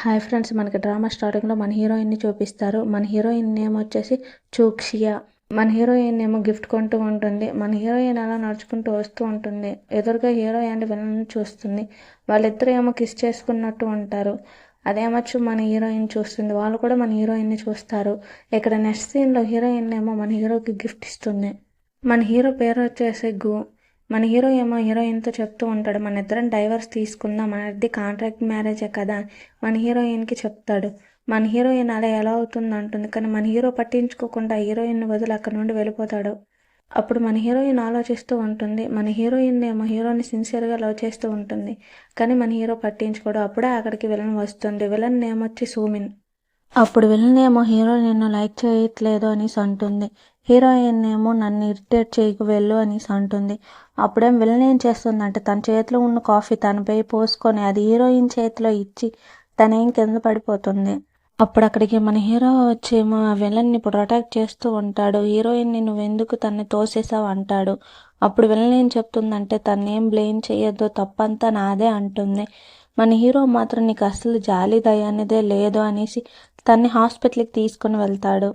Hi friends మనకి drama స్టార్టింగ్లో మన హీరోయిన్ని చూపిస్తారు. మన హీరోయిన్ నేమ్ వచ్చేసి చూక్షియా. మన హీరోయిన్ ఏమో గిఫ్ట్ కొంటూ ఉంటుంది. మన హీరోయిన్ అలా నడుచుకుంటూ వస్తూ ఉంటుంది. ఎదురుగా హీరో అండ్ విలన్ చూస్తుంది. వాళ్ళిద్దరూ ఏమో కిస్ చేసుకున్నట్టు ఉంటారు. అదేమొచ్చు మన హీరోయిన్ చూస్తుంది. వాళ్ళు కూడా మన హీరోయిన్ని చూస్తారు. ఇక్కడ నెక్స్ట్ సీన్లో హీరోయిన్ ఏమో మన హీరోకి గిఫ్ట్ ఇస్తుంది. మన హీరో పేరు వచ్చేసి గు. మన హీరో ఏమో హీరోయిన్తో చెప్తూ ఉంటాడు మన ఇద్దరం డైవర్స్ తీసుకుందాం మనది కాంట్రాక్ట్ మ్యారేజే కదా. మన హీరోయిన్కి చెప్తాడు. మన హీరోయిన్ అలా ఎలా అవుతుంది అంటుంది కానీ మన హీరో పట్టించుకోకుండా హీరోయిన్ వదిలి అక్కడ నుండి వెళ్ళిపోతాడు. అప్పుడు మన హీరోయిన్ ఆలోచిస్తూ ఉంటుంది మన హీరోయిన్ ఏమో హీరోని సిన్సియర్గా లవ్ చేస్తూ ఉంటుంది కానీ మన హీరో పట్టించుకోడు. అప్పుడే అక్కడికి విలన్ వస్తుంది. విలన్ నేమ్ వచ్చి సూమిన్. అప్పుడు విలన్ ఏమో హీరో నిన్ను లైక్ చేయట్లేదు అనేసి అంటుంది. హీరోయిన్ ఏమో నన్ను ఇరిటేట్ చేయకు వెళ్ళు అనేసి అంటుంది. అప్పుడేం విలన్ ఏం చేస్తుందంటే తన చేతిలో ఉన్న కాఫీ తనపై పోసుకొని అది హీరోయిన్ చేతిలో ఇచ్చి తనేం కింద పడిపోతుంది. అప్పుడు అక్కడికి మన హీరో వచ్చేమో ఆ విలన్ని ప్రొటెక్ట్ చేస్తూ ఉంటాడు. హీరోయిన్ని నువ్వెందుకు తన్ని తోసేసావు అంటాడు. అప్పుడు విలన్ ఏం చెప్తుందంటే తన్నేం బ్లేమ్ చేయొద్దు తప్పంతా నాదే అంటుంది. మన హీరో మాత్రం నీకు అసలు జాలి దయ అనేదే లేదు అనేసి తన్ని హాస్పిటల్కి తీసుకుని వెళ్తాడు.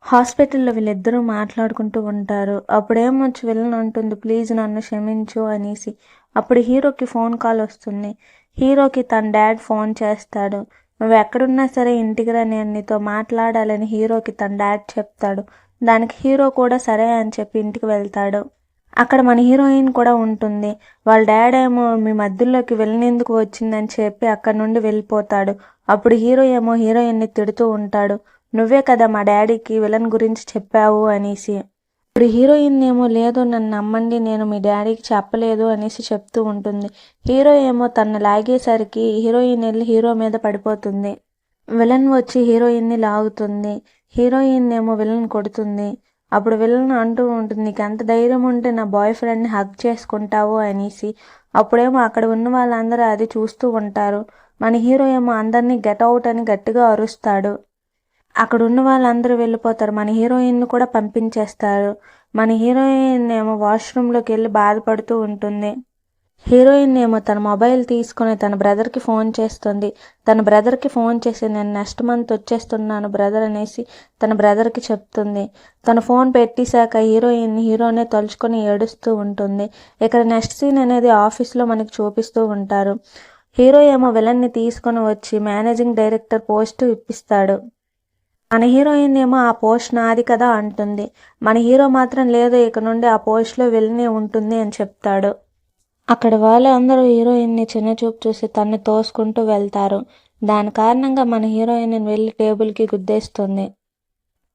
హాస్పిటల్లో వీళ్ళిద్దరూ మాట్లాడుకుంటూ ఉంటారు. అప్పుడేమొచ్చి విలన్ అంటుంది ప్లీజ్ నన్ను క్షమించు అనేసి. అప్పుడు హీరోకి ఫోన్ కాల్ వస్తుంది. హీరోకి తన డాడ్ ఫోన్ చేస్తాడు. నువ్వు ఎక్కడున్నా సరే ఇంటికి రా నేను నీతో మాట్లాడాలని హీరోకి తన డాడ్ చెప్తాడు. దానికి హీరో కూడా సరే అని చెప్పి ఇంటికి వెళ్తాడు. అక్కడ మన హీరోయిన్ కూడా ఉంటుంది. వాళ్ళ డాడ్ ఏమో మీ మధ్యలోకి వెళ్ళినందుకు వచ్చిందని చెప్పి అక్కడ నుండి వెళ్ళిపోతాడు. అప్పుడు హీరో ఏమో హీరోయిన్ని తిడుతూ ఉంటాడు. నువ్వే కదా మా డాడీకి విలన్ గురించి చెప్పావు అనేసి. ఇప్పుడు హీరోయిన్ ఏమో లేదు నన్ను నమ్మండి నేను మీ డాడీకి చెప్పలేదు అనేసి చెప్తూ ఉంటుంది. హీరో ఏమో తను లాగేసరికి హీరోయిన్ వెళ్ళి హీరో మీద పడిపోతుంది. విలన్ వచ్చి హీరోయిన్ని లాగుతుంది. హీరోయిన్ ఏమో విలన్ కొడుతుంది. అప్పుడు విలన్ అంటూ ఉంటుంది నీకు ధైర్యం ఉంటే నా బాయ్ ఫ్రెండ్ని హక్ చేసుకుంటావు అనేసి. అప్పుడేమో అక్కడ ఉన్న వాళ్ళందరూ అది చూస్తూ ఉంటారు. మన హీరో ఏమో అందరినీ గెట్ అవుట్ అని గట్టిగా అరుస్తాడు. అక్కడ ఉన్న వాళ్ళందరూ వెళ్ళిపోతారు. మన హీరోయిన్ను కూడా పంపించేస్తారు. మన హీరోయిన్ ఏమో వాష్రూమ్లోకి వెళ్ళి బాధపడుతూ ఉంటుంది. హీరోయిన్ ఏమో తన మొబైల్ తీసుకొని తన బ్రదర్కి ఫోన్ చేస్తుంది. తన బ్రదర్కి ఫోన్ చేసి నేను నెక్స్ట్ మంత్ వచ్చేస్తున్నాను బ్రదర్ అనేసి తన బ్రదర్కి చెప్తుంది. తన ఫోన్ పెట్టేశాక హీరోయిన్ హీరోనే తలుచుకొని ఏడుస్తూ ఉంటుంది. ఇక్కడ నెక్స్ట్ సీన్ అనేది ఆఫీస్లో మనకి చూపిస్తూ ఉంటారు. హీరో ఏమో విలన్ని తీసుకొని వచ్చి మేనేజింగ్ డైరెక్టర్ పోస్ట్ ఇప్పిస్తాడు. మన హీరోయిన్ ఏమో ఆ పోస్ట్ నాది కదా అంటుంది. మన హీరో మాత్రం లేదు ఇక నుండి ఆ పోస్ట్లో వెళ్ళనే ఉంటుంది అని చెప్తాడు. అక్కడ వాళ్ళందరూ హీరోయిన్ని చిన్న చూపు చూసి తన్ని తోసుకుంటూ వెళ్తారు. దాని కారణంగా మన హీరోయిన్ వెళ్ళి టేబుల్కి గుద్దేస్తుంది.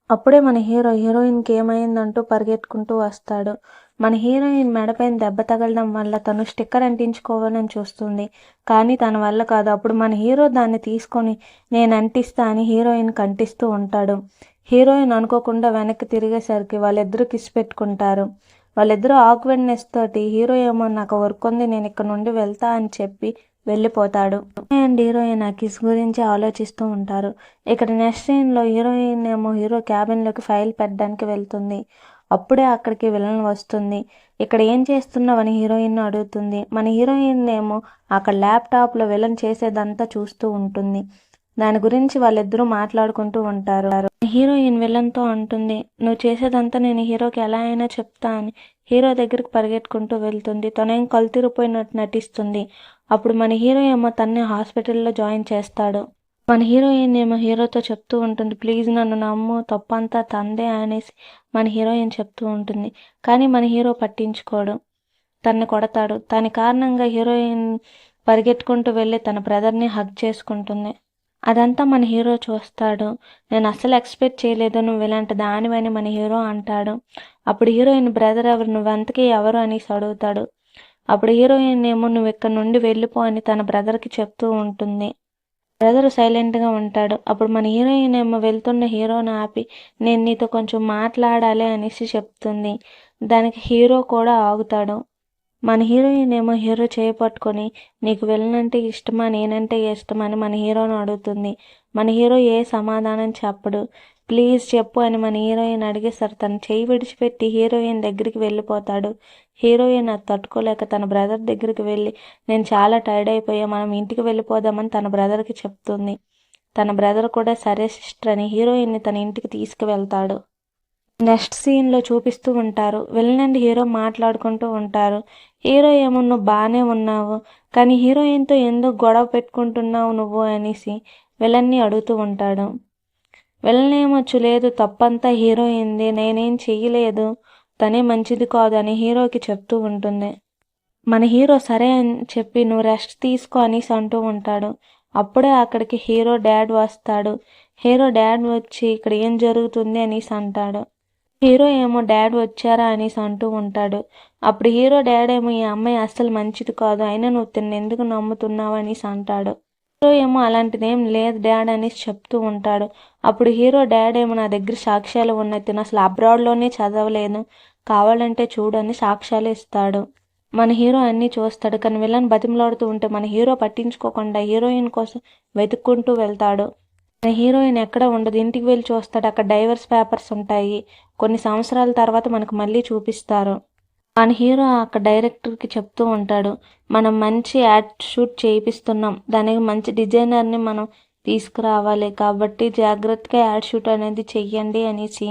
అప్పుడే మన హీరో హీరోయిన్కి ఏమైందంటూ పరిగెత్తుకుంటూ వస్తాడు. మన హీరోయిన్ మెడపైన దెబ్బ తగలడం వల్ల తను స్టిక్కర్ అంటించుకోవాలని చూస్తుంది. కానీ తన వల్ల కాదు. అప్పుడు మన హీరో దాన్ని తీసుకొని నేను అంటిస్తా అని హీరోయిన్ కంటిస్తూ ఉంటాడు. హీరోయిన్ అనుకోకుండా వెనక్కి తిరిగేసరికి వాళ్ళిద్దరూ కిసి పెట్టుకుంటారు. వాళ్ళిద్దరూ ఆక్వర్డ్నెస్ తోటి హీరో ఏమో నాకు వర్క్ ఉంది నేను ఇక్కడ నుండి వెళ్తా అని చెప్పి వెళ్ళిపోతాడు. అండ్ హీరోయిన్ ఆ కిస్ గురించి ఆలోచిస్తూ ఉంటారు. ఇక్కడ నెక్స్ట్ సీన్లో హీరోయిన్ ఏమో హీరో క్యాబిన్లోకి ఫైల్ పెట్టడానికి వెళ్తుంది. అప్పుడే అక్కడికి విలన్ వస్తుంది. ఇక్కడ ఏం చేస్తున్నావని హీరోయిన్ అడుగుతుంది. మన హీరోయిన్ ఏమో అక్కడ ల్యాప్టాప్లో విలన్ చేసేదంతా చూస్తూ ఉంటుంది. దాని గురించి వాళ్ళిద్దరూ మాట్లాడుకుంటూ ఉంటారు. హీరోయిన్ విలన్తో అంటుంది. నువ్వు చేసేదంతా నేను హీరోకి ఎలా అయినా చెప్తా అని హీరో దగ్గరికి పరిగెట్టుకుంటూ వెళ్తుంది. తనేం కలుతిరిపోయినట్టు నటిస్తుంది. అప్పుడు మన హీరో ఏమో తన్ని హాస్పిటల్లో జాయిన్ చేస్తాడు. మన హీరోయిన్ ఏమో హీరోతో చెప్తూ ఉంటుంది. ప్లీజ్ నన్ను నమ్ము. తప్పంతా తందే అనేసి మన హీరోయిన్ చెప్తూ ఉంటుంది. కానీ మన హీరో పట్టించుకోడు. తన్ని కొడతాడు. దాని కారణంగా హీరోయిన్ పరిగెట్టుకుంటూ వెళ్ళి తన బ్రదర్ని హగ్ చేసుకుంటుంది. అదంతా మన హీరో చూస్తాడు. నేను అసలు ఎక్స్పెక్ట్ చేయలేదు నువ్వు ఇలాంటి దానివని మన హీరో అంటాడు. అప్పుడు హీరోయిన్ బ్రదర్ ఎవరు? నువ్వెంతకీ ఎవరు? అనేసి అడుగుతాడు. అప్పుడు హీరోయిన్ ఏమో నువ్వు ఇక్కడ నుండి వెళ్ళిపో అని తన బ్రదర్కి చెప్తూ ఉంటుంది. బ్రదర్ సైలెంట్గా ఉంటాడు. అప్పుడు మన హీరోయిన్ ఏమో వెళ్తున్న హీరోని ఆపి నేను నీతో కొంచెం మాట్లాడాలి అనేసి చెప్తుంది. దానికి హీరో కూడా ఆగుతాడు. మన హీరోయిన్ ఏమో హీరో చేపట్టుకొని నీకు వెళ్ళనంటే ఇష్టమా? నేనంటే ఇష్టమని మన హీరోని అడుగుతుంది. మన హీరో ఏ సమాధానం చెప్పడు. ప్లీజ్ చెప్పు అని మన హీరోయిన్ అడిగేసరి తను చేయి విడిచిపెట్టి హీరోయిన్ దగ్గరికి వెళ్ళిపోతాడు. హీరోయిన్ అది తట్టుకోలేక తన బ్రదర్ దగ్గరికి వెళ్ళి నేను చాలా టైర్డ్ అయిపోయా మనం ఇంటికి వెళ్ళిపోదామని తన బ్రదర్కి చెప్తుంది. తన బ్రదర్ కూడా సరే సిస్టర్ అని హీరోయిన్ని తన ఇంటికి తీసుకువెళ్తాడు. నెక్స్ట్ సీన్లో చూపిస్తూ ఉంటారు. విలన్ అండ్ హీరో మాట్లాడుకుంటూ ఉంటారు. హీరో ఏమో నువ్వు బాగానే ఉన్నావు కానీ హీరోయిన్తో ఎందుకు గొడవ పెట్టుకుంటున్నావు నువ్వు అనేసి విలన్ని అడుగుతూ ఉంటాడు. విలన్ ఏమొచ్చు లేదు తప్పంతా హీరోయింది నేనేం చెయ్యలేదు తనే మంచిది కాదు అని హీరోకి చెప్తూ ఉంటుంది. మన హీరో సరే అని చెప్పి నువ్వు రెస్ట్ తీసుకో అనేసి అంటూ ఉంటాడు. అప్పుడే అక్కడికి హీరో డాడ్ వస్తాడు. హీరో డాడ్ వచ్చి ఇక్కడ ఏం జరుగుతుంది అనేసి అంటాడు. హీరో ఏమో డాడ్ వచ్చారా అనేసి అంటూ ఉంటాడు. అప్పుడు హీరో డాడేమో ఏమో ఈ అమ్మాయి అస్సలు మంచిది కాదు అయినా నువ్వు తిన్న ఎందుకు నమ్ముతున్నావు అనేసి అంటాడు. హీరో ఏమో అలాంటిదేం లేదు డాడ్ అనేసి చెప్తూ ఉంటాడు. అప్పుడు హీరో డాడ్ ఏమో నా దగ్గర సాక్ష్యాలు ఉన్నాయి తిను. అసలు అబ్రాడ్లోనే చదవలేదు కావాలంటే చూడని సాక్ష్యాలు ఇస్తాడు. మన హీరో అన్నీ చూస్తాడు కానీ విలన్ బతిమలాడుతూ ఉంటే మన హీరో పట్టించుకోకుండా హీరోయిన్ కోసం వెతుక్కుంటూ వెళ్తాడు. మన హీరోయిన్ ఎక్కడ ఉండదు ఇంటికి వెళ్ళి చూస్తాడు. అక్కడ డైవర్స్ పేపర్స్ ఉంటాయి. కొన్ని సంవత్సరాల తర్వాత మనకు మళ్ళీ చూపిస్తారు. మన హీరో అక్కడ డైరెక్టర్కి చెప్తూ ఉంటాడు మనం మంచి యాడ్ షూట్ చేయిస్తున్నాం దానికి మంచి డిజైనర్ని మనం తీసుకురావాలి కాబట్టి జాగ్రత్తగా యాడ్ షూట్ అనేది చెయ్యండి అనేసి.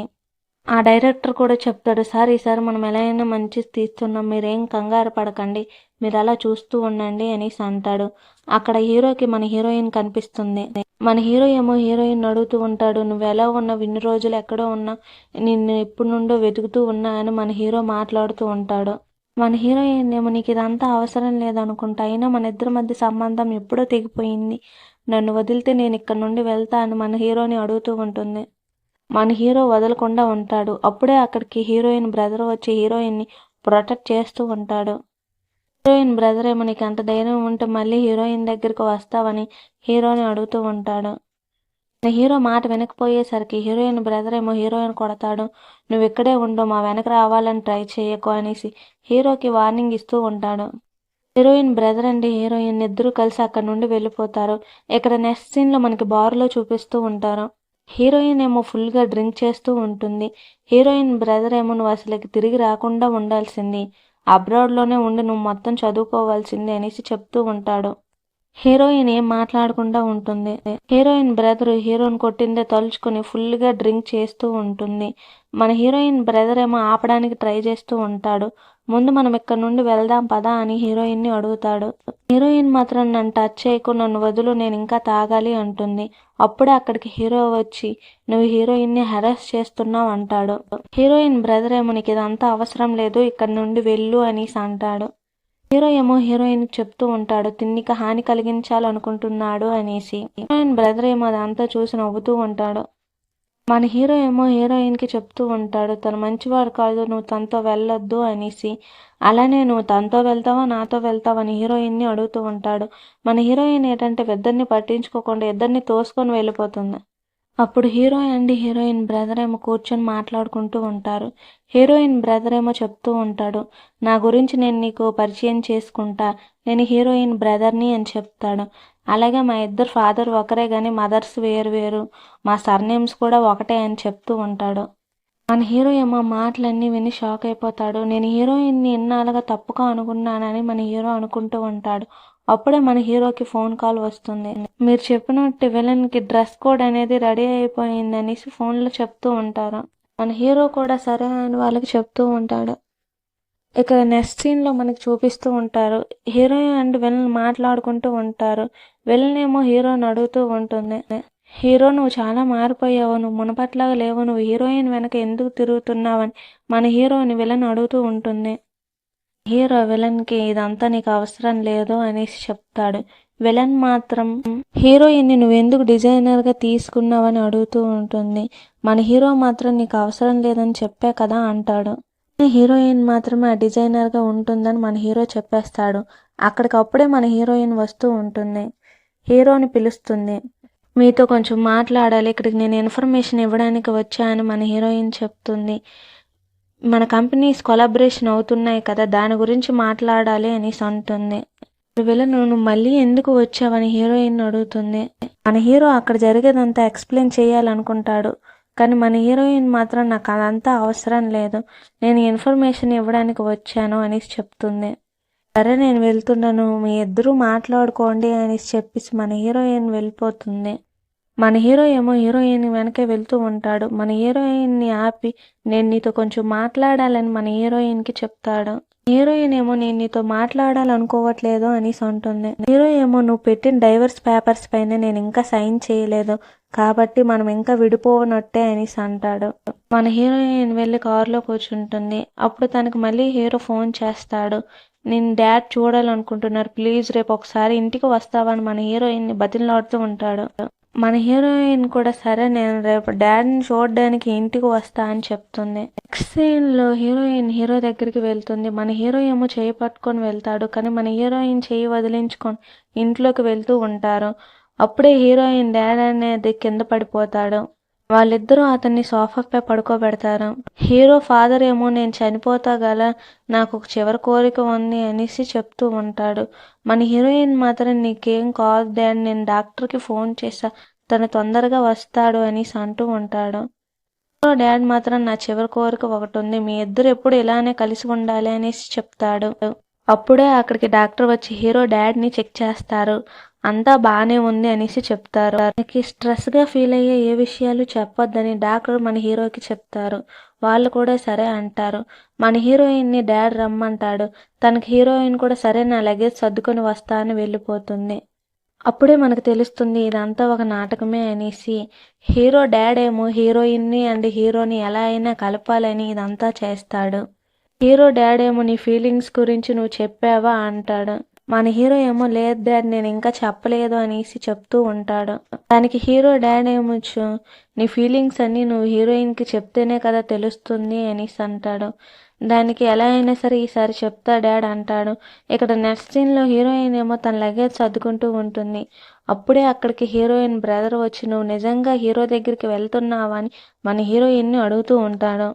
ఆ డైరెక్టర్ కూడా చెప్తాడు సార్ ఈసారి మనం ఎలా అయినా మంచి తీస్తున్నాం మీరేం కంగారు పడకండి మీరు అలా చూస్తూ ఉండండి అనేసి అంటాడు. అక్కడ హీరోకి మన హీరోయిన్ కనిపిస్తుంది. మన హీరో ఏమో హీరోయిన్ అడుగుతూ ఉంటాడు నువ్వు ఎలా ఉన్నావు ఇన్ని రోజులు ఎక్కడో ఉన్నా నిన్ను ఎప్పుడు నుండో వెతుకుతూ ఉన్నా అని మన హీరో మాట్లాడుతూ ఉంటాడు. మన హీరోయిన్ ఏమో నీకు ఇదంతా అవసరం లేదనుకుంటా అయినా మన ఇద్దరి మధ్య సంబంధం ఎప్పుడో తెగిపోయింది. నన్ను వదిలితే నేను ఇక్కడ నుండి వెళ్తా అని మన హీరోని అడుగుతూ ఉంటుంది. మన హీరో వదలకుండా ఉంటాడు. అప్పుడే అక్కడికి హీరోయిన్ బ్రదర్ వచ్చి హీరోయిన్ని ప్రొటెక్ట్ చేస్తూ ఉంటాడు. హీరోయిన్ బ్రదర్ ఏమో నీకు అంత ధైర్యం ఉంటే మళ్ళీ హీరోయిన్ దగ్గరికి వస్తావని హీరోని అడుగుతూ ఉంటాడు. హీరో మాట వెనకపోయేసరికి హీరోయిన్ బ్రదర్ ఏమో హీరోయిన్ కొడతాడు. నువ్వు ఇక్కడే ఉండు మా వెనక రావాలని ట్రై చేయకు అనేసి హీరోకి వార్నింగ్ ఇస్తూ ఉంటాడు. హీరోయిన్ బ్రదర్ అండ్ హీరోయిన్ ఇద్దరు కలిసి అక్కడ నుండి వెళ్ళిపోతారు. ఇక్కడ నెక్స్ట్ సీన్లో మనకి బార్లో చూపిస్తూ ఉంటారు. హీరోయిన్ ఏమో ఫుల్గా డ్రింక్ చేస్తూ ఉంటుంది. హీరోయిన్ బ్రదర్ ఏమో నువ్వు అసలుకి తిరిగి రాకుండా ఉండాల్సింది. అబ్రాడ్లోనే ఉండి నువ్వు మొత్తం చదువుకోవాల్సింది అనేసి చెప్తూ ఉంటాడు. హీరోయిన్ ఏం మాట్లాడకుండా ఉంటుంది. హీరోయిన్ బ్రదర్ హీరోయిన్ కొట్టిందే తలుచుకుని ఫుల్గా డ్రింక్ చేస్తూ ఉంటుంది. మన హీరోయిన్ బ్రదర్ ఏమో ఆపడానికి ట్రై చేస్తూ ఉంటాడు. ముందు మనం ఇక్కడ నుండి వెళ్దాం పదా అని హీరోయిన్ని అడుగుతాడు. హీరోయిన్ మాత్రం నన్ను టచ్ చేయకు నన్ను వదులు నేను ఇంకా తాగాలి అంటుంది. అప్పుడే అక్కడికి హీరో వచ్చి నువ్వు హీరోయిన్ని హెరాస్ చేస్తున్నావు అంటాడు. హీరోయిన్ బ్రదర్ ఏమో నీకు ఇదంతా అవసరం లేదు ఇక్కడ నుండి వెళ్ళు అనేసి అంటాడు. హీరో ఏమో హీరోయిన్ చెప్తూ ఉంటాడు తిన్నికి హాని కలిగించాలనుకుంటున్నాడు అనేసి. హీరోయిన్ బ్రదర్ ఏమో అదంతా చూసి నవ్వుతూ ఉంటాడు. మన హీరో ఏమో హీరోయిన్కి చెప్తూ ఉంటాడు తను మంచివాడు కాదు నువ్వు తనతో వెళ్ళొద్దు అనేసి. అలానే నువ్వు తనతో వెళ్తావా నాతో వెళ్తావా అని హీరోయిన్ని అడుగుతూ ఉంటాడు. మన హీరోయిన్ ఏంటంటే ఇద్దరిని పట్టించుకోకుండా ఇద్దరిని తోసుకొని వెళ్ళిపోతుంది. అప్పుడు హీరో అండ్ హీరోయిన్ బ్రదర్ ఏమో కూర్చొని మాట్లాడుకుంటూ ఉంటారు. హీరోయిన్ బ్రదర్ ఏమో చెప్తూ ఉంటాడు నా గురించి నేను నీకు పరిచయం చేసుకుంటా నేను హీరోయిన్ బ్రదర్ని అని చెప్తాడు. అలాగే మా ఇద్దరు ఫాదర్ ఒకరే కానీ మదర్స్ వేరు వేరు. మా సర్నేమ్స్ కూడా ఒకటే అని చెప్తూ ఉంటాడు. మన హీరో ఏమో మాటలన్నీ విని షాక్ అయిపోతాడు. నేను హీరోయిన్ని ఇన్నాళ్ళుగా తప్పుగా అనుకున్నానని మన హీరో అనుకుంటూ ఉంటాడు. అప్పుడే మన హీరోకి ఫోన్ కాల్ వస్తుంది. మీరు చెప్పినట్టు విలన్కి డ్రెస్ కోడ్ అనేది రెడీ అయిపోయింది అనేసి ఫోన్లో చెప్తూ ఉంటారు. మన హీరో కూడా సరే అని వాళ్ళకి చెప్తూ ఉంటాడు. ఇక నెక్స్ట్ సీన్లో మనకి చూపిస్తూ ఉంటారు హీరోయిన్ అండ్ విలన్ మాట్లాడుకుంటూ ఉంటారు విలన్ ఏమో హీరోని అడుగుతూ ఉంటుంది హీరో నువ్వు చాలా మారిపోయావు నువ్వు మునపట్లాగా లేవు నువ్వు హీరోయిన్ వెనక ఎందుకు తిరుగుతున్నావని మన హీరోని విలన్ అడుగుతూ ఉంటుంది. హీరో విలన్కి ఇదంతా నీకు అవసరం లేదు అనేసి చెప్తాడు. విలన్ మాత్రం హీరోయిన్ని నువ్వెందుకు డిజైనర్గా తీసుకున్నావని అడుగుతూ ఉంటుంది. మన హీరో మాత్రం నీకు అవసరం లేదని చెప్పే కదా అంటాడు. హీరోయిన్ మాత్రమే ఆ డిజైనర్గా ఉంటుందని మన హీరో చెప్పేస్తాడు. అక్కడికప్పుడే మన హీరోయిన్ వస్తూ ఉంటుంది. హీరోని పిలుస్తుంది. మీతో కొంచెం మాట్లాడాలి. ఇక్కడికి నేను ఇన్ఫర్మేషన్ ఇవ్వడానికి వచ్చా అని మన హీరోయిన్ చెప్తుంది. మన కంపెనీస్ కొలాబరేషన్ అవుతున్నాయి కదా దాని గురించి మాట్లాడాలి అనేసి అంటుంది. విలన్ నువ్వు మళ్ళీ ఎందుకు వచ్చావని హీరోయిన్ అడుగుతుంది. మన హీరో అక్కడ జరిగేదంతా ఎక్స్ప్లెయిన్ చేయాలనుకుంటాడు. కానీ మన హీరోయిన్ మాత్రం నాకు అదంతా అవసరం లేదు. నేను ఇన్ఫర్మేషన్ ఇవ్వడానికి వచ్చాను అనేసి చెప్తుంది. సరే నేను వెళ్తున్నాను. మీ ఇద్దరూ మాట్లాడుకోండి అనేసి చెప్పేసి మన హీరోయిన్ వెళ్ళిపోతుంది. మన హీరో ఏమో హీరోయిన్ వెనకే వెళ్తూ ఉంటాడు. మన హీరోయిన్ని ఆపి నేను నీతో కొంచెం మాట్లాడాలని మన హీరోయిన్కి చెప్తాడు. హీరోయిన్ ఏమో నేను నీతో మాట్లాడాలనుకోవట్లేదు అనేసి అంటుంది. హీరో ఏమో నువ్వు పెట్టిన డైవర్స్ పేపర్స్ పైన నేను ఇంకా సైన్ చేయలేదు. కాబట్టి మనం ఇంకా విడిపోనట్టే అనేసి అంటాడు. మన హీరోయిన్ వెళ్ళి కారులో కూర్చుంటుంది. అప్పుడు తనకు మళ్ళీ హీరో ఫోన్ చేస్తాడు. నేను డాడ్ చూడాలనుకుంటున్నారు. ప్లీజ్ రేపు ఒకసారి ఇంటికి వస్తావని మన హీరోయిన్ని బతిలాడుతూ ఉంటాడు. మన హీరోయిన్ కూడా సరే నేను రేపు డాడీని చూడడానికి ఇంటికి వస్తా అని చెప్తుంది. నెక్స్ట్ సీన్లో హీరోయిన్ హీరో దగ్గరికి వెళ్తుంది. మన హీరో ఏమో చేయి పట్టుకొని వెళ్తాడు కానీ మన హీరోయిన్ చేయి వదిలించుకొని ఇంట్లోకి వెళ్తూ ఉంటారు. అప్పుడే హీరోయిన్ డాడ్ అనేది కింద పడిపోతాడు. వాళ్ళిద్దరూ అతన్ని సోఫాపై పడుకోబెడతారు. హీరో ఫాదర్ ఏమో నేను చనిపోతా గల నాకు ఒక చివరి కోరిక ఉంది అనేసి చెప్తూ ఉంటాడు. మన హీరోయిన్ మాత్రం నీకేం కాదు డాడ్ నేను డాక్టర్కి ఫోన్ చేసా తను తొందరగా వస్తాడు అనేసి అంటూ ఉంటాడు. హీరో డాడ్ మాత్రం నా చివరి కోరిక ఒకటి ఉంది మీ ఇద్దరు ఎప్పుడు ఇలానే కలిసి ఉండాలి అనేసి చెప్తాడు. అప్పుడే అక్కడికి డాక్టర్ వచ్చి హీరో డాడ్ని చెక్ చేస్తారు. అంతా బాగానే ఉంది అనేసి చెప్తారు. మనకి స్ట్రెస్గా ఫీల్ అయ్యే ఏ విషయాలు చెప్పొద్దని డాక్టర్ మన హీరోకి చెప్తారు. వాళ్ళు కూడా సరే అంటారు. మన హీరోయిన్ని డాడ్ రమ్మంటాడు. తనకి హీరోయిన్ కూడా సరే నా లగేజ్ సర్దుకొని వస్తా అని వెళ్ళిపోతుంది. అప్పుడే మనకు తెలుస్తుంది ఇదంతా ఒక నాటకమే అనేసి. హీరో డాడ్ ఏమో హీరోయిన్ని అండ్ హీరోని ఎలా అయినా కలపాలని ఇదంతా చేస్తాడు. హీరో డాడ్ ఏమో నీ ఫీలింగ్స్ గురించి నువ్వు చెప్పావా అంటాడు. మన హీరో ఏమో లేదు డాడ్ నేను ఇంకా చెప్పలేదు అనేసి చెప్తూ ఉంటాడు. దానికి హీరో డాడ్ ఏమొచ్చు నీ ఫీలింగ్స్ అన్నీ నువ్వు హీరోయిన్కి చెప్తేనే కదా తెలుస్తుంది అనేసి అంటాడు. దానికి ఎలా అయినా సరే ఈసారి చెప్తా డాడ్ అంటాడు. ఇక్కడ నెక్స్ట్ సీన్లో హీరోయిన్ ఏమో తన లగేజ్ సర్దుకుంటూ ఉంటుంది. అప్పుడే అక్కడికి హీరోయిన్ బ్రదర్ వచ్చి నువ్వు నిజంగా హీరో దగ్గరికి వెళ్తున్నావా? అని మన హీరోయిన్ని అడుగుతూ ఉంటాడు.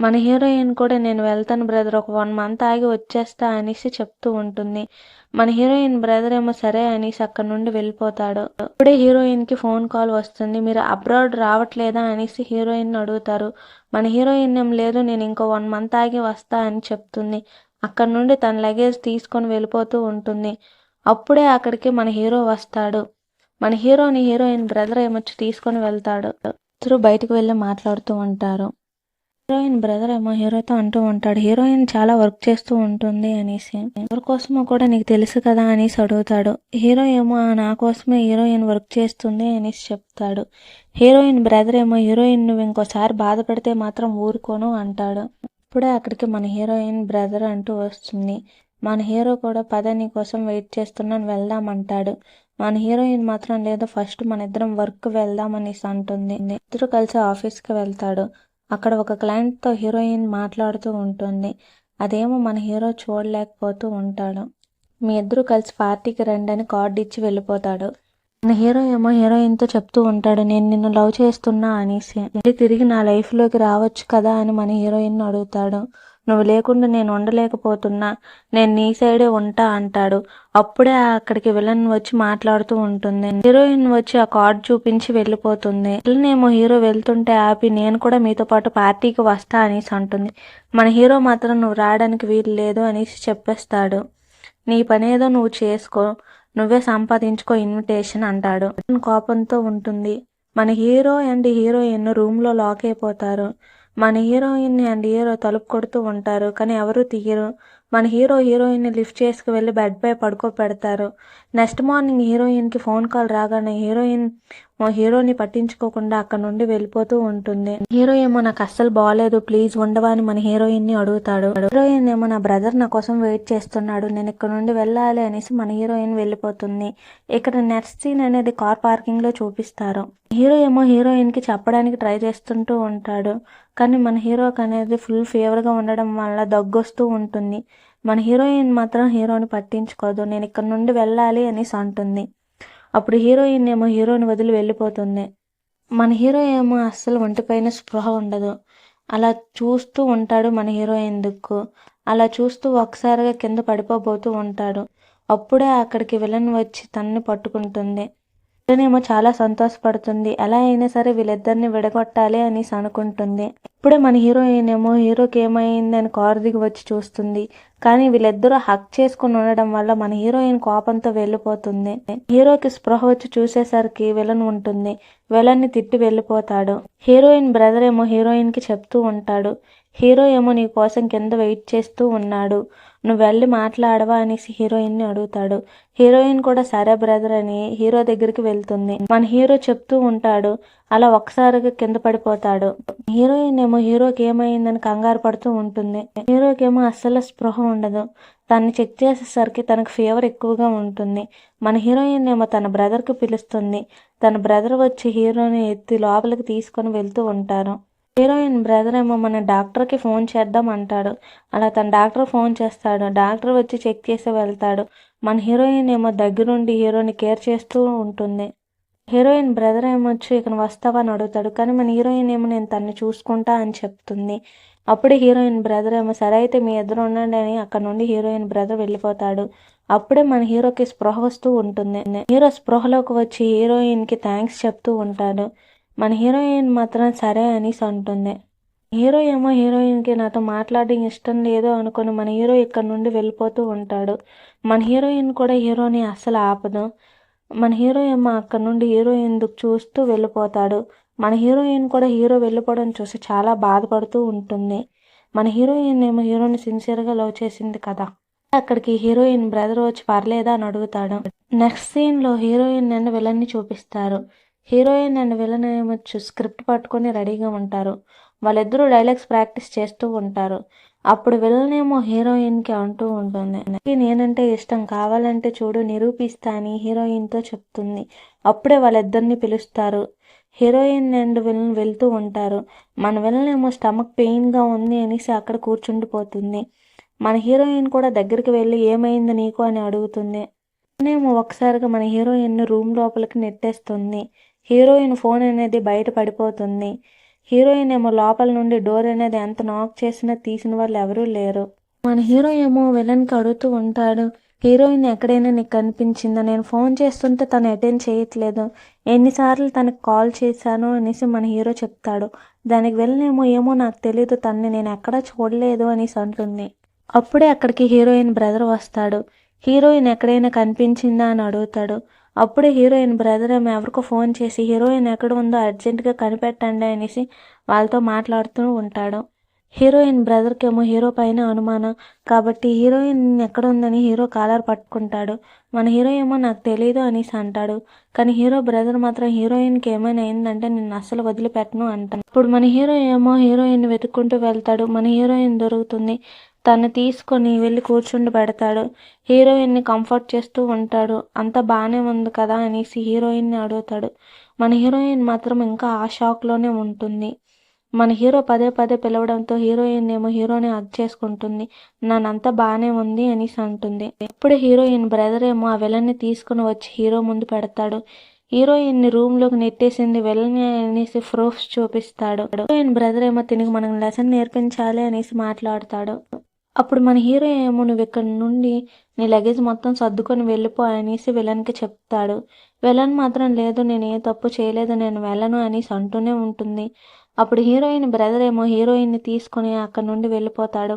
మన హీరోయిన్ కూడా నేను వెళ్తాను బ్రదర్ ఒక వన్ మంత్ ఆగి వచ్చేస్తా అనేసి చెప్తూ ఉంటుంది. మన హీరోయిన్ బ్రదర్ ఏమో సరే అనేసి అక్కడ నుండి వెళ్ళిపోతాడు. అప్పుడే హీరోయిన్కి ఫోన్ కాల్ వస్తుంది. మీరు అబ్రాడ్ రావట్లేదా అనేసి హీరోయిన్ అడుగుతారు. మన హీరోయిన్ ఏం లేదు నేను ఇంకో వన్ మంత్ ఆగి వస్తా అని చెప్తుంది. అక్కడ నుండి తన లగేజ్ తీసుకొని వెళ్ళిపోతూ ఉంటుంది. అప్పుడే అక్కడికి మన హీరో వస్తాడు. మన హీరోని హీరోయిన్ బ్రదర్ ఏమొచ్చి తీసుకొని వెళ్తాడు. ఇద్దరు బయటకు వెళ్ళి మాట్లాడుతూ ఉంటారు. హీరోయిన్ బ్రదర్ ఏమో హీరోతో అంటూ ఉంటాడు. హీరోయిన్ చాలా వర్క్ చేస్తూ ఉంటుంది అనేసి. ఎవరి కోసమో కూడా నీకు తెలుసు కదా అనేసి అడుగుతాడు. హీరో ఏమో "ఆ, నా కోసమే హీరోయిన్ వర్క్ చేస్తుంది అనేసి చెప్తాడు. హీరోయిన్ బ్రదర్ ఏమో హీరోయిన్ నువ్వు ఇంకోసారి బాధపడితే మాత్రం ఊరుకోను అంటాడు. ఇప్పుడే అక్కడికి మన హీరోయిన్ బ్రదర్ అంటూ వస్తుంది. మన హీరో కూడా పద నీ కోసం వెయిట్ చేస్తున్నాను వెళ్దామంటాడు మన హీరోయిన్ మాత్రం లేదు ఫస్ట్ మన ఇద్దరం వర్క్ వెళ్దాం అనేసి అంటుంది. ఇద్దరు కలిసి ఆఫీస్కి వెళ్తాడు. అక్కడ ఒక క్లయింట్తో హీరోయిన్ మాట్లాడుతూ ఉంటుంది. అదేమో మన హీరో చూడలేకపోతూ ఉంటాడు. మీ ఇద్దరు కలిసి పార్టీకి రండి అని కార్డు ఇచ్చి వెళ్ళిపోతాడు. మన హీరో ఏమో హీరోయిన్తో చెప్తూ ఉంటాడు నేను నిన్ను లవ్ చేస్తున్నా అనేసి. తిరిగి నా లైఫ్లోకి రావచ్చు కదా అని మన హీరోయిన్ అడుగుతాడు. నువ్వు లేకుండా నేను ఉండలేకపోతున్నా నేను నీ సైడే ఉంటా అంటాడు. అప్పుడే అక్కడికి విలన్ వచ్చి మాట్లాడుతూ ఉంటుంది. హీరోయిన్ వచ్చి ఆ కార్డ్ చూపించి వెళ్ళిపోతుంది. విలనేమో హీరో వెళ్తుంటే ఆపి నేను కూడా మీతో పాటు పార్టీకి వస్తా అనేసి అంటుంది. మన హీరో మాత్రం నువ్వు రావడానికి వీలు లేదు అనేసి చెప్పేస్తాడు. నీ పనేదో నువ్వు చేసుకో నువ్వే సంపాదించుకో ఇన్విటేషన్ అంటాడు. కోపంతో ఉంటుంది. మన హీరో అండ్ హీరోయిన్ రూమ్లో లాక్ అయిపోతారు. మన హీరోయిన్ అండ్ హీరో తలుపు కొడుతూ ఉంటారు కానీ ఎవరు తీయరు. మన హీరో హీరోయిన్ని లిఫ్ట్ చేసుకు వెళ్ళి బెడ్ పై పడుకోబెడతారు. నెక్స్ట్ మార్నింగ్ హీరోయిన్కి ఫోన్ కాల్ రాగానే హీరోయిన్ మా హీరోని పట్టించుకోకుండా అక్కడ నుండి వెళ్ళిపోతూ ఉంటుంది. హీరో ఏమో నాకు అస్సలు బాగాలేదు ప్లీజ్ ఉండవా అని మన హీరోయిన్ని అడుగుతాడు. హీరోయిన్ ఏమో నా బ్రదర్ నా కోసం వెయిట్ చేస్తున్నాడు నేను ఇక్కడ నుండి వెళ్ళాలి అనేసి మన హీరోయిన్ వెళ్ళిపోతుంది. ఇక్కడ నెక్స్ట్ సీన్ అనేది కార్ పార్కింగ్లో చూపిస్తారు. హీరో ఏమో హీరోయిన్కి చెప్పడానికి ట్రై చేస్తుంటూ ఉంటాడు. కానీ మన హీరోకి అనేది ఫుల్ ఫీవర్గా ఉండడం వల్ల దగ్గొస్తూ ఉంటుంది. మన హీరోయిన్ మాత్రం హీరోని పట్టించుకోదు. నేను ఇక్కడ నుండి వెళ్ళాలి అనేసి అంటుంది. అప్పుడు హీరోయిన్ ఏమో హీరోని వదిలి వెళ్ళిపోతుంది. మన హీరో ఏమో అస్సలు ఒంటిపైన స్పృహ ఉండదు. అలా చూస్తూ ఉంటాడు మన హీరోయిన్ దిక్కు. అలా చూస్తూ ఒకసారిగా కింద పడిపోబోతూ ఉంటాడు. అప్పుడే అక్కడికి విలన్ వచ్చి తన్ని పట్టుకుంటుంది. ఏమో చాలా సంతోషపడుతుంది. ఎలా అయినా సరే వీళ్ళిద్దరిని విడగొట్టాలి అనేసి అనుకుంటుంది. ఇప్పుడే మన హీరోయిన్ ఏమో హీరోకి ఏమైంది అని కారు దిగి వచ్చి చూస్తుంది. కానీ వీళ్ళిద్దరూ హక్ చేసుకుని ఉండడం వల్ల మన హీరోయిన్ కోపంతో వెళ్ళిపోతుంది. హీరోకి స్పృహ వచ్చి చూసేసరికి విలన్ ఉంటుంది. విలన్ని తిట్టి వెళ్ళిపోతాడు. హీరోయిన్ బ్రదర్ ఏమో హీరోయిన్కి చెప్తూ ఉంటాడు. హీరో ఏమో నీ కోసం కింద వెయిట్ చేస్తూ ఉన్నాడు. నువ్వు వెళ్ళి మాట్లాడవా అనేసి హీరోయిన్ని అడుగుతాడు. హీరోయిన్ కూడా సరే బ్రదర్ అని హీరో దగ్గరికి వెళ్తుంది. మన హీరో చెప్తూ ఉంటాడు. అలా ఒక్కసారిగా కింద పడిపోతాడు. హీరోయిన్ ఏమో హీరోకి ఏమైందని కంగారు పడుతూ ఉంటుంది. హీరోకి ఏమో అస్సలు స్పృహ ఉండదు. తన్ని చెక్ చేసేసరికి తనకు ఫీవర్ ఎక్కువగా ఉంటుంది. మన హీరోయిన్ ఏమో తన బ్రదర్కి పిలుస్తుంది. తన బ్రదర్ వచ్చి హీరోని ఎత్తి లోపలికి తీసుకొని వెళ్తూ ఉంటారు. హీరోయిన్ బ్రదర్ ఏమో మన డాక్టర్కి ఫోన్ చేద్దాం అంటాడు. అలా తన డాక్టర్ ఫోన్ చేస్తాడు. డాక్టర్ వచ్చి చెక్ చేసి వెళ్తాడు. మన హీరోయిన్ ఏమో దగ్గరుండి హీరోని కేర్ చేస్తూ ఉంటుంది. హీరోయిన్ బ్రదర్ ఏమొచ్చి ఇక్కడ వస్తావా అని అడుగుతాడు. కానీ మన హీరోయిన్ ఏమో నేను తన్ని చూసుకుంటా అని చెప్తుంది. అప్పుడే హీరోయిన్ బ్రదర్ ఏమో సరే అయితే మీ ఇద్దరు ఉండండి అని అక్కడ నుండి హీరోయిన్ బ్రదర్ వెళ్ళిపోతాడు. అప్పుడే మన హీరోకి స్పృహ వస్తూ ఉంటుంది. హీరో స్పృహలోకి వచ్చి హీరోయిన్కి థ్యాంక్స్ చెప్తూ ఉంటాడు. మన హీరోయిన్ మాత్రం సరే అనేసి అంటుంది. హీరో ఏమో హీరోయిన్కి నాతో మాట్లాడడం ఇష్టం లేదు అనుకుని మన హీరో ఇక్కడ నుండి వెళ్ళిపోతూ ఉంటాడు. మన హీరోయిన్ కూడా హీరోని అస్సలు ఆపదు. మన హీరో ఏమో అక్కడ నుండి హీరోయిన్ చూస్తూ వెళ్ళిపోతాడు. మన హీరోయిన్ కూడా హీరో వెళ్ళిపోవడం చూసి చాలా బాధపడుతూ ఉంటుంది. మన హీరోయిన్ ఏమో హీరోని సిన్సియర్గా లవ్ చేసింది కదా. అక్కడికి హీరోయిన్ బ్రదర్ వచ్చి పర్లేదా అని అడుగుతాడు. నెక్స్ట్ సీన్లో హీరోయిన్ అండ్ విలన్ని చూపిస్తారు. హీరోయిన్ అండ్ విలన్ ఏమొచ్చు స్క్రిప్ట్ పట్టుకొని రెడీగా ఉంటారు. వాళ్ళిద్దరూ డైలాగ్స్ ప్రాక్టీస్ చేస్తూ ఉంటారు. అప్పుడు విలన్ ఏమో హీరోయిన్కి అంటూ ఉంటుంది. నేనంటే ఇష్టం కావాలంటే చూడు నిరూపిస్తా అని హీరోయిన్తో చెప్తుంది. అప్పుడే వాళ్ళిద్దరిని పిలుస్తారు. హీరోయిన్ అండ్ విలన్ వెళ్తూ ఉంటారు. మన విలన్ ఏమో స్టమక్ పెయిన్గా ఉంది అనేసి అక్కడ కూర్చుండిపోతుంది. మన హీరోయిన్ కూడా దగ్గరికి వెళ్ళి ఏమైంది నీకు? అని అడుగుతుంది. ఏమో ఒకసారిగా మన హీరోయిన్ రూమ్ లోపలికి నెట్టేస్తుంది. హీరోయిన్ ఫోన్ అనేది బయట పడిపోతుంది. హీరోయిన్ ఏమో లోపల నుండి డోర్ అనేది ఎంత నాక్ చేసినా తీసిన వాళ్ళు ఎవరూ లేరు. మన హీరో ఏమో విలన్కి అడుగుతూ ఉంటాడు హీరోయిన్ ఎక్కడైనా నీకు కనిపించిందా? నేను ఫోన్ చేస్తుంటే తను అటెండ్ చేయట్లేదు. ఎన్నిసార్లు తనకు కాల్ చేశాను అనేసి మన హీరో చెప్తాడు. దానికి వెళ్ళనేమో ఏమో నాకు తెలియదు తన్ని నేను ఎక్కడా చూడలేదు అనేసి అంటుంది. అప్పుడే అక్కడికి హీరోయిన్ బ్రదర్ వస్తాడు. హీరోయిన్ ఎక్కడైనా కనిపించిందా? అని అడుగుతాడు. అప్పుడే హీరోయిన్ బ్రదర్ ఏమో ఎవరికో ఫోన్ చేసి హీరోయిన్ ఎక్కడ ఉందో అర్జెంటుగా కనిపెట్టండి అనేసి వాళ్ళతో మాట్లాడుతూ ఉంటాడు. హీరోయిన్ బ్రదర్కేమో హీరో పైన అనుమానం. కాబట్టి హీరోయిన్ ఎక్కడ ఉందని హీరో కాలర్ పట్టుకుంటాడు. మన హీరో ఏమో నాకు తెలియదు అనేసి అంటాడు. కానీ హీరో బ్రదర్ మాత్రం హీరోయిన్కి ఏమైనా అయిందంటే నేను అస్సలు వదిలిపెట్టను అంటాను ఇప్పుడు మన హీరో ఏమో హీరోయిన్ వెతుక్కుంటూ వెళ్తాడు. మన హీరోయిన్ దొరుకుతుంది. తను తీసుకొని వెళ్ళి కూర్చుండి పెడతాడు. హీరోయిన్ని కంఫర్ట్ చేస్తూ ఉంటాడు. అంత బాగానే ఉంది కదా అనేసి హీరోయిన్ని అడుగుతాడు. మన హీరోయిన్ మాత్రం ఇంకా ఆ షాక్లోనే ఉంటుంది. మన హీరో పదే పదే పిలవడంతో హీరోయిన్ ఏమో హీరోని హగ్ చేసుకుంటుంది. నానంతా బాగానే ఉంది అనేసి అంటుంది. ఇప్పుడు హీరోయిన్ బ్రదర్ ఏమో ఆ విలన్ని తీసుకుని వచ్చి హీరో ముందు పెడతాడు. హీరోయిన్ రూమ్లోకి రూమ్లోకి నెట్టేసింది వెళ్ళని అనేసి ప్రూఫ్స్ చూపిస్తాడు. హీరోయిన్ బ్రదర్ ఏమో తినకి మనం లెసన్ నేర్పించాలి అనేసి మాట్లాడతాడు. అప్పుడు మన హీరో ఏమో నువ్వు ఇక్కడ నుండి నీ లగేజ్ మొత్తం సర్దుకొని వెళ్ళిపో అనేసి విలన్కి చెప్తాడు. విలన్ మాత్రం లేదు నేను ఏ తప్పు చేయలేదు నేను వెళ్ళను అనేసి అంటూనే ఉంటుంది. అప్పుడు హీరోయిన్ బ్రదర్ ఏమో హీరోయిన్ని తీసుకొని అక్కడ నుండి వెళ్ళిపోతాడు.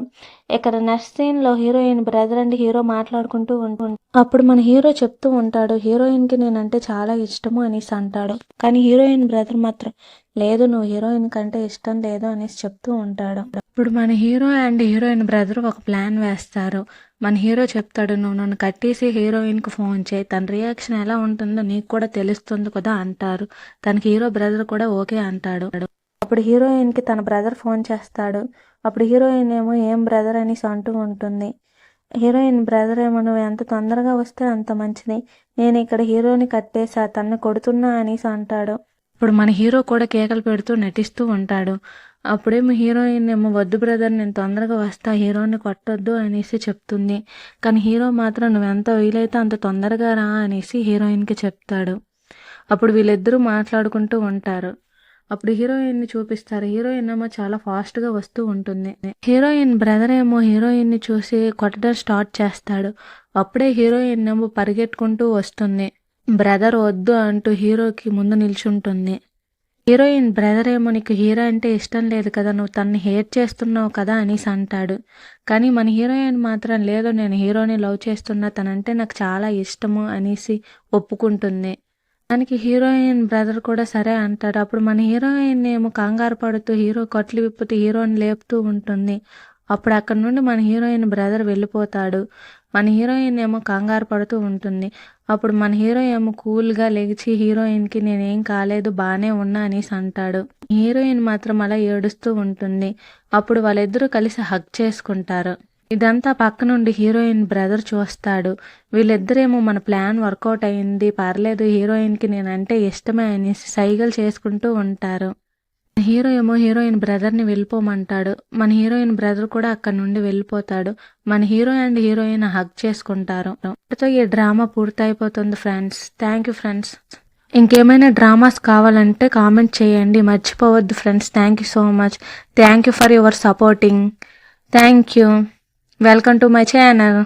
ఇక్కడ నెక్స్ట్ సీన్లో హీరోయిన్ బ్రదర్ అండ్ హీరో మాట్లాడుకుంటూ ఉంటూ అప్పుడు మన హీరో చెప్తూ ఉంటాడు హీరోయిన్కి నేనంటే చాలా ఇష్టము అనేసి అంటాడు. కానీ హీరోయిన్ బ్రదర్ మాత్రం లేదు నువ్వు హీరోయిన్ కంటే ఇష్టం లేదు అనేసి చెప్తూ ఉంటాడు. ఇప్పుడు మన హీరో అండ్ హీరోయిన్ బ్రదర్ ఒక ప్లాన్ వేస్తారు. మన హీరో చెప్తాడు నువ్వు నన్ను కట్టేసి హీరోయిన్కి ఫోన్ చేయి. తన రియాక్షన్ ఎలా ఉంటుందో నీకు కూడా తెలుస్తుంది కదా అంటారు. తనకి హీరో బ్రదర్ కూడా ఓకే అంటాడు. అప్పుడు హీరోయిన్కి తన బ్రదర్ ఫోన్ చేస్తాడు. అప్పుడు హీరోయిన్ ఏమో ఏం బ్రదర్? అనేసి అంటూ ఉంటుంది. హీరోయిన్ బ్రదర్ ఏమో నువ్వు ఎంత తొందరగా వస్తే అంత మంచిది. నేను ఇక్కడ హీరోని కట్టేసా తన్ను కొడుతున్నా అనేసి అంటాడు. ఇప్పుడు మన హీరో కూడా కేకలు పెడుతూ నటిస్తూ ఉంటాడు. అప్పుడేమో హీరోయిన్ ఏమో వద్దు బ్రదర్ నేను తొందరగా వస్తా హీరోని కొట్టొద్దు అనేసి చెప్తుంది. కానీ హీరో మాత్రం నువ్వు ఎంత వీలైతే అంత తొందరగా రా అనేసి హీరోయిన్కి చెప్తాడు. అప్పుడు వీళ్ళిద్దరూ మాట్లాడుకుంటూ ఉంటారు. అప్పుడు హీరోయిన్ని చూపిస్తారు. హీరోయిన్ ఏమో చాలా ఫాస్ట్గా వస్తూ ఉంటుంది. హీరోయిన్ బ్రదర్ ఏమో హీరోయిన్ని చూసి కొట్టడం స్టార్ట్ చేస్తాడు. అప్పుడే హీరోయిన్ ఏమో పరిగెట్టుకుంటూ వస్తుంది. బ్రదర్ వద్దు అంటూ హీరోకి ముందు నిల్చుంటుంది. హీరోయిన్ బ్రదర్ ఏమో నీకు హీరో అంటే ఇష్టం లేదు కదా నువ్వు తన్ని హేట్ చేస్తున్నావు కదా అనేసి అంటాడు. కానీ మన హీరోయిన్ మాత్రం లేదు నేను హీరోని లవ్ చేస్తున్నా తనంటే నాకు చాలా ఇష్టము అనేసి ఒప్పుకుంటుంది. దానికి హీరోయిన్ బ్రదర్ కూడా సరే అంటాడు. అప్పుడు మన హీరోయిన్ ఏమో కంగారు పడుతూ హీరో కొట్లు విప్పుతూ హీరోని లేపుతూ ఉంటుంది. అప్పుడు అక్కడ నుండి మన హీరోయిన్ బ్రదర్ వెళ్ళిపోతాడు. మన హీరోయిన్ ఏమో కంగారు పడుతూ ఉంటుంది. అప్పుడు మన హీరో ఏమో కూల్గా లేచి హీరోయిన్కి నేనేం కాలేదు బాగానే ఉన్నా అనేసి అంటాడు. హీరోయిన్ మాత్రం అలా ఏడుస్తూ ఉంటుంది. అప్పుడు వాళ్ళిద్దరూ కలిసి హక్ చేసుకుంటారు. ఇదంతా పక్క నుండి హీరోయిన్ బ్రదర్ చూస్తాడు. వీళ్ళిద్దరేమో మన ప్లాన్ వర్కౌట్ అయింది. పర్లేదు హీరోయిన్కి నేనంటే ఇష్టమే అనేసి సైగలు చేసుకుంటూ ఉంటారు. హీరో ఏమో హీరోయిన్ బ్రదర్ని వెళ్ళిపోమంటాడు. మన హీరోయిన్ బ్రదర్ కూడా అక్కడ నుండి వెళ్ళిపోతాడు. మన హీరో అండ్ హీరోయిన్ హగ్ చేసుకుంటారు. ఇక్కడితో ఈ డ్రామా పూర్తయిపోతుంది ఫ్రెండ్స్. Thank you friends. ఇంకేమైనా డ్రామాస్ కావాలంటే కామెంట్ చేయండి. మర్చిపోవద్దు friends. Thank you so much. Thank you for your supporting. Thank you. Welcome to my channel.